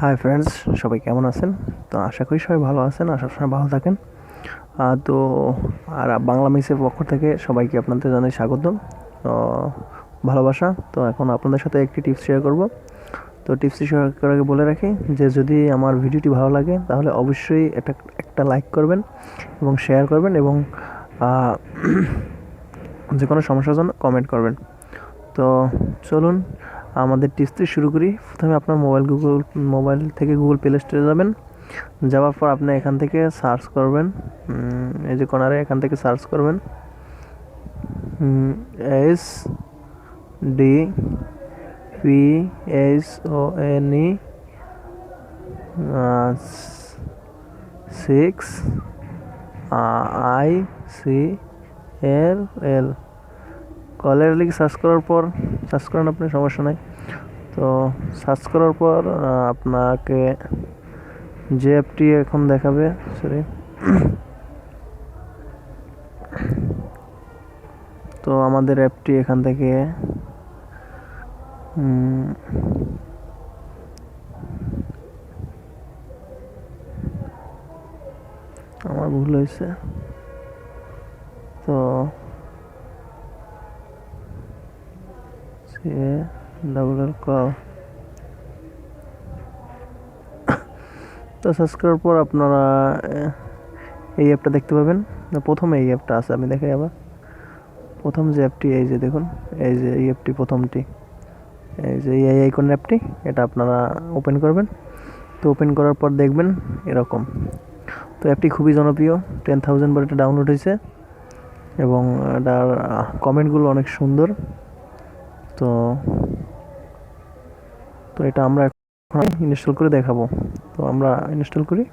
Hi friends সবাই কেমন আছেন? তো আশা করি সবাই ভালো আছেন, আর সবসময় ভালো থাকেন। তো, আর বাংলা মিসের পক্ষ থেকে সবাইকে আপনাদের জানাই স্বাগতম। ভালোবাসা। তো এখন আপনাদের সাথে একটি টিপস শেয়ার করব। তো টিপসটি শেয়ার করার আগে বলে রাখি যে, যদি আমার ভিডিওটি ভালো লাগে, তাহলে অবশ্যই এটা একটা লাইক করবেন এবং শেয়ার করবেন এবং যে কোনো সমস্যার জন্য কমেন্ট করবেন। তো চলুন আমাদের টিপসটি শুরু করি। প্রথমে আপনার মোবাইল গুগল মোবাইল থেকে গুগল প্লে স্টোরে যাবেন। যাওয়ার পর আপনি এখান থেকে সার্চ করবেন। এই যে কর্নারে এখান থেকে সার্চ করবেন। S D P S O N E six I C L L কলের লিখে সার্চ করার পর সার্চ করেন আপনি, সমস্যা নাই। তো সার্চ করার পর আপনাকে যে অ্যাপটি এখন দেখাবে সরি তো আমাদের অ্যাপটি এখান থেকে আমার ভুল হয়েছে। তো সে ডাবল এল ক তো সার্চ পর আপনারা এই অ্যাপটা দেখতে পাবেন। প্রথমে এই অ্যাপটা আছে, আমি দেখাই আবার। প্রথম যে অ্যাপটি এই যে দেখুন, এই যে এই অ্যাপটি প্রথমটি। এই যে এই আইকন অ্যাপটি এটা আপনারা ওপেন করবেন। তো ওপেন করার পর দেখবেন এরকম। তো অ্যাপটি খুবই জনপ্রিয় টেন থাউজেন্ড বার এটা ডাউনলোড হয়েছে। এবং এটার কমেন্টগুলো অনেক সুন্দর। তো তো এটা আমরা এখন ইনস্টল করে দেখাবো। তো আমরা ইনস্টল করি।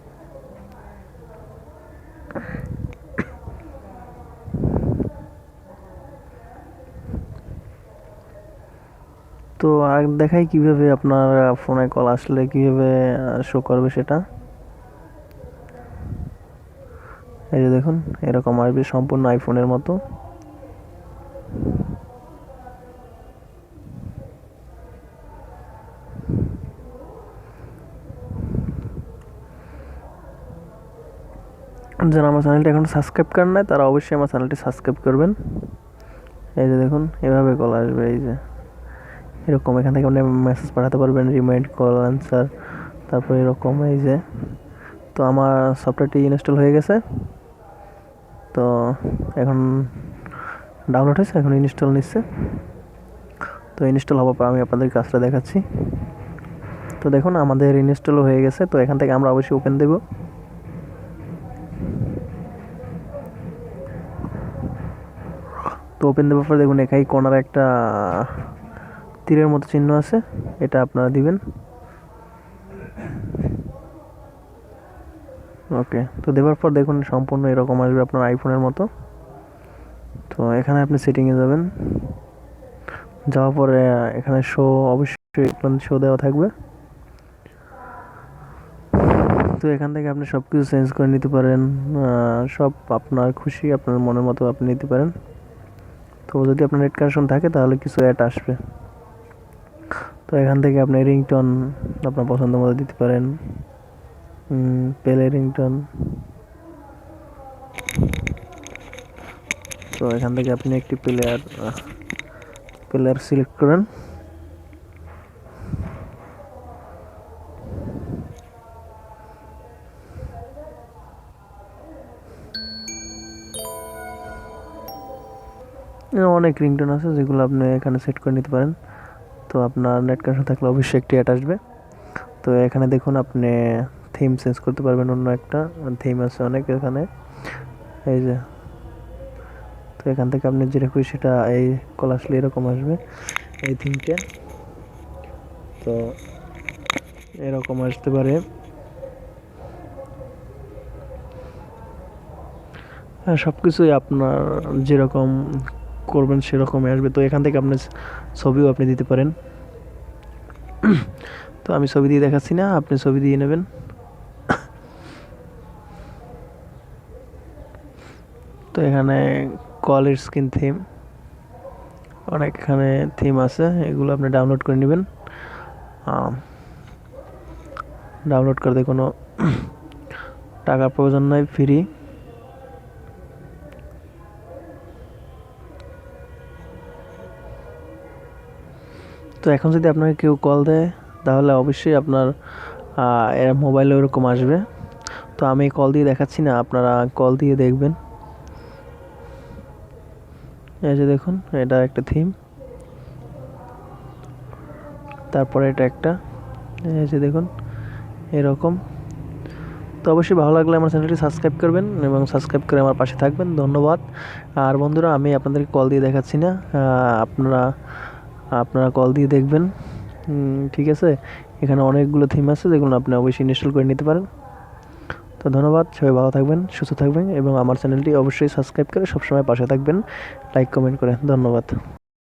তো আর দেখাই কীভাবে আপনার ফোনে কল আসলে কীভাবে শো করবে সেটা। এই যে দেখুন, এরকম আসবে সম্পূর্ণ আইফোনের মতো। যারা আমার চ্যানেলটি এখন সাবস্ক্রাইব করেন নাই, তারা অবশ্যই আমার চ্যানেলটি সাবস্ক্রাইব করবেন। এই যে দেখুন, এভাবে কল আসবে, এই যে। এরকম এখান থেকে আপনি মেসেজ পাঠাতে পারবেন রিমাইন্ড কল অ্যান্সার তারপর এরকম, এই যে। তো আমার সফটওয়্যারটি ইনস্টল হয়ে গেছে। তো এখন ডাউনলোড হয়েছে, এখন ইনস্টল নিচ্ছে। তো ইনস্টল হওয়ার পর আমি আপনাদের কাজটা দেখাচ্ছি। তো দেখুন, আমাদের ইনস্টলও হয়ে গেছে। তো এখান থেকে আমরা অবশ্যই ওপেন দেব। তো ওপেন দেওয়ার পর দেখুন এখানে কোনারে একটা তীরের মতো চিহ্ন আছে, এটা আপনারা দিবেন। ওকে তো দেওয়ার পর দেখুন, সম্পূর্ণ এরকম আসবে আপনার আইফোনের মতো। তো এখানে আপনি সেটিংয়ে যাবেন। যাওয়ার পরে এখানে শো অবশ্যই শো দেওয়া থাকবে। তো এখান থেকে আপনি সব কিছু চেঞ্জ করে নিতে পারেন সব আপনার খুশি, আপনার মনের মতো আপনি নিতে পারেন। তো যদি আপনার রেড কানেকশন থাকে, তাহলে কিছু অ্যাড আসবে। তো এখান থেকে আপনি রিংটন আপনার পছন্দ মতো দিতে পারেন। পেলে রিংটন তো এখান থেকে আপনি একটি প্লেয়ার প্লেয়ার সিলেক্ট করেন। অনেক রিংটোন আছে যেগুলো আপনি এখানে সেট করে নিতে পারেন। তো আপনার নেট কানেকশন থাকলে অবশ্যই একটি অ্যাড আসবে। তো এখানে দেখুন আপনি থিম চেঞ্জ করতে পারবেন অন্য একটা। থিম আছে অনেক এখানে। এই যে। তো এখান থেকে আপনি যেটা খুশি সেটা এই কল আসলে এরকম আসবে, এই থিমটা তো এরকম আসতে পারে। সব কিছুই আপনার যেরকম করবেন সেরকমই আসবে। তো এখান থেকে আপনার ছবিও আপনি দিতে পারেন। তো আমি ছবি দিয়ে দেখাচ্ছি না, আপনি ছবি দিয়ে নেবেন। তো এখানে কলের স্ক্রিন থিম অনেক এখানে থিম আছে, এগুলো আপনি ডাউনলোড করে নেবেন। ডাউনলোড করতে কোনো টাকার প্রয়োজন নয় ফ্রি তো এখন যদি আপনাকে কেউ কল দেয়, তাহলে অবশ্যই আপনার এর মোবাইলে ওরকম আসবে। তো আমি কল দিয়ে দেখাচ্ছি না, আপনারা কল দিয়ে দেখবেন। এই যে দেখুন, এটা একটা থিম তারপরে এটা একটা। এই যে দেখুন, এরকম। তো অবশ্যই ভালো লাগলে আমার চ্যানেলটি সাবস্ক্রাইব করবেন এবং সাবস্ক্রাইব করে আমার পাশে থাকবেন। ধন্যবাদ। আর বন্ধুরা, আমি আপনাদেরকে কল দিয়ে দেখাচ্ছি না। আপনারা আপনারা কল দিয়ে দেখবেন। ঠিক আছে? এখানে অনেকগুলো থিম আছে, যেগুলো আপনি অবশ্যই ইনস্টল করে নিতে পারেন। তো ধন্যবাদ, সবাই ভালো থাকবেন, সুস্থ থাকবেন, এবং আমার চ্যানেলটি অবশ্যই সাবস্ক্রাইব করে সবসময় পাশে থাকবেন। লাইক কমেন্ট করে, ধন্যবাদ।